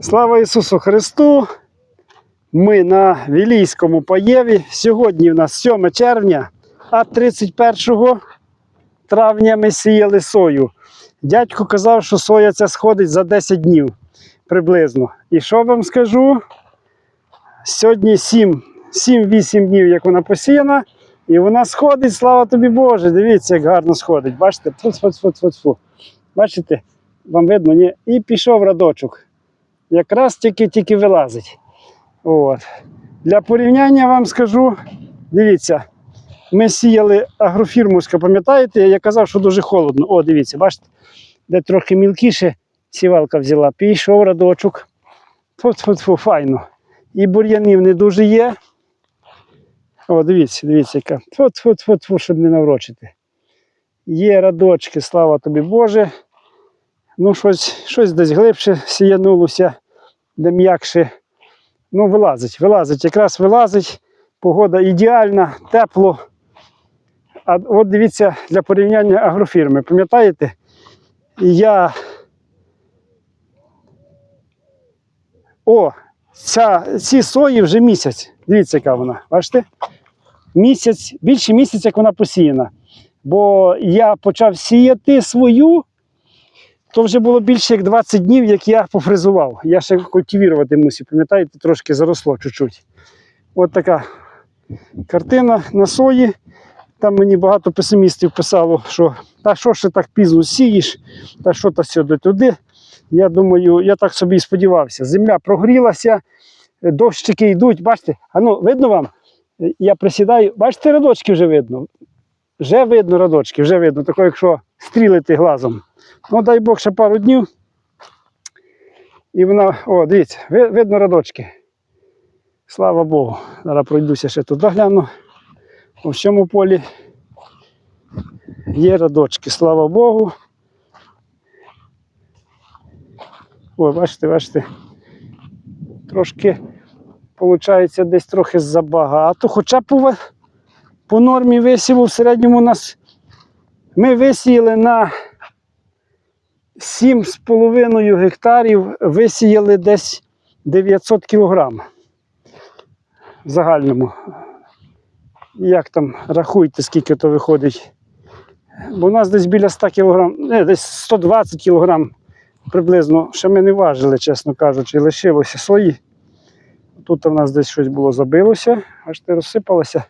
Слава Ісусу Христу! Ми на Вілійському паєві. Сьогодні в нас 7 червня, а 31 травня ми сіяли сою. Дядько казав, що соя ця сходить за 10 днів приблизно. І що вам скажу? Сьогодні 7 7-8 днів, як вона посіяна, і вона сходить, слава тобі Боже. Дивіться, як гарно сходить. Бачите? Фу-фу-фу-фу-фу. Бачите? Вам видно, ні? І пішов радочок якраз тільки-тільки вилазить. От. Для порівняння вам скажу, дивіться, ми сіяли агрофірмуська, пам'ятаєте, я казав, що дуже холодно. О, дивіться, бачите, де трохи мілкіше сівалка взяла, пішов радочок. Тьфу-тьфу-тьфу, файно. І бур'янів не дуже є. О, дивіться, дивіться, яка. Тьфу-тьфу-тьфу, щоб не наврочити. Є радочки, слава тобі Боже. Ну, щось, щось десь глибше сіянулося, де м'якше. Ну, вилазить, вилазить, якраз вилазить. Погода ідеальна, тепло. А от дивіться для порівняння агрофірми. Пам'ятаєте? Я. О, ця, ці сої вже місяць. Дивіться, яка вона. Бачите? Місяць, більше місяця, як вона посіяна. Бо я почав сіяти свою то вже було більше як 20 днів, як я пофрезував. Я ще культивувати мусив, пам'ятаєте, трошки заросло чуть-чуть. От така картина на сої. Там мені багато песимістів писало, що та що ж ти так пізно сієш, та що то сюди туди. Я думаю, я так собі і сподівався. Земля прогрілася, дощики йдуть. Бачите, а ну, видно вам? Я присідаю, бачите, радочки вже видно. Вже видно радочки, вже видно, тако, якщо стрілити глазом. Ну, дай Бог ще пару днів. І вона, о, дивіться, видно радочки. Слава Богу. Зараз пройдуся ще туди гляну. У всьому полі є радочки, слава Богу. О, бачите, бачите. Трошки, виходить, десь трохи забагато. Хоча по, ва- по нормі висіву в середньому у нас ми висіяли на 7,5 гектарів висіяли десь 900 кілограм в загальному. Як там рахуйте, скільки то виходить? Бо у нас десь біля 100 кілограм, не, десь 120 кілограм приблизно, ще ми не важили, чесно кажучи, лишилося сої. Тут у нас десь щось було забилося, аж те розсипалося.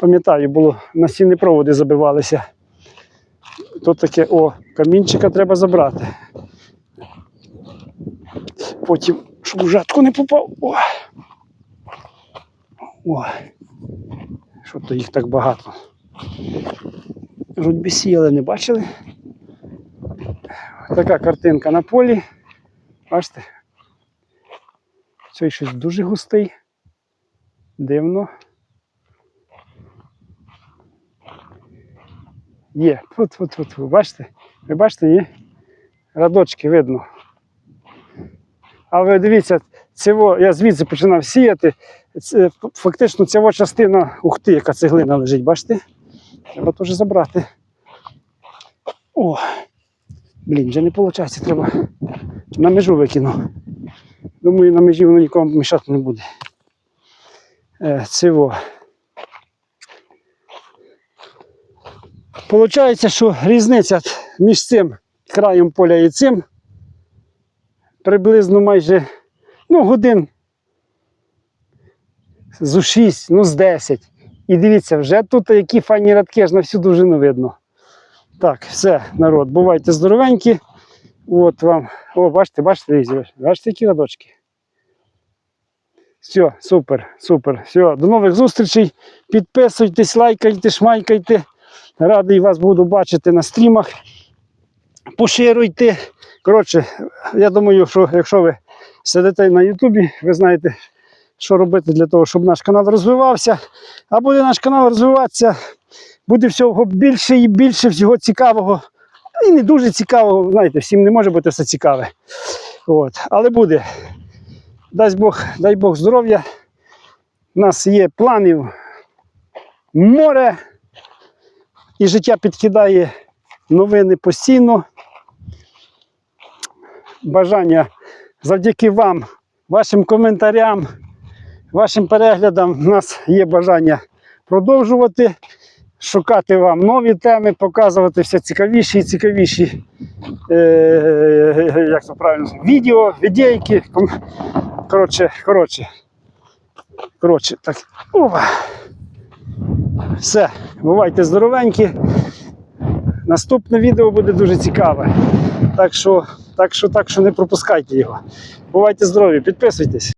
Пам'ятаю, було насінні проводи забивалися. Тут таке, о, камінчика треба забрати. Потім, щоб у жатку не попав. О. О. Що то їх так багато. Жуть би сіяли, не бачили. Така картинка на полі. Бачите? Цей щось дуже густий. Дивно. Є. Тут, тут, тут. Бачите? Ви бачите, ні? Радочки видно. А ви дивіться, цього, я звідси починав сіяти. Це, фактично цього частина ухти, яка цеглина лежить, бачите? Треба теж забрати. О! Блін, вже не виходить, треба на межу викину. Думаю, на межі воно нікому мішати не буде. Е, цього. Получається, що різниця між цим краєм поля і цим приблизно майже ну, годин з 6, ну з 10. І дивіться, вже тут які файні радки, аж на всю довжину видно. Так, все, народ, бувайте здоровенькі. От вам. О, бачите, бачите, бачите, які радочки. Все, супер, супер. Все, до нових зустрічей. Підписуйтесь, лайкайте, шмайкайте. Радий вас буду бачити на стрімах. Поширюйте. Коротше, я думаю, що якщо ви сидите на Ютубі, ви знаєте, що робити для того, щоб наш канал розвивався. А буде наш канал розвиватися, буде всього більше і більше всього цікавого. І не дуже цікавого, знаєте, всім не може бути все цікаве. От. Але буде. Дай Бог, дай Бог здоров'я. У нас є планів море. І життя підкидає новини постійно. Бажання завдяки вам, вашим коментарям, вашим переглядам, в нас є бажання продовжувати, шукати вам нові теми, показувати все цікавіші і цікавіші е, як це правильно, відео, відейки. Коротше, коротше. Коротше, так. Опа. Все, бувайте здоровенькі. Наступне відео буде дуже цікаве. Так що, так що, так що не пропускайте його. Бувайте здорові, підписуйтесь.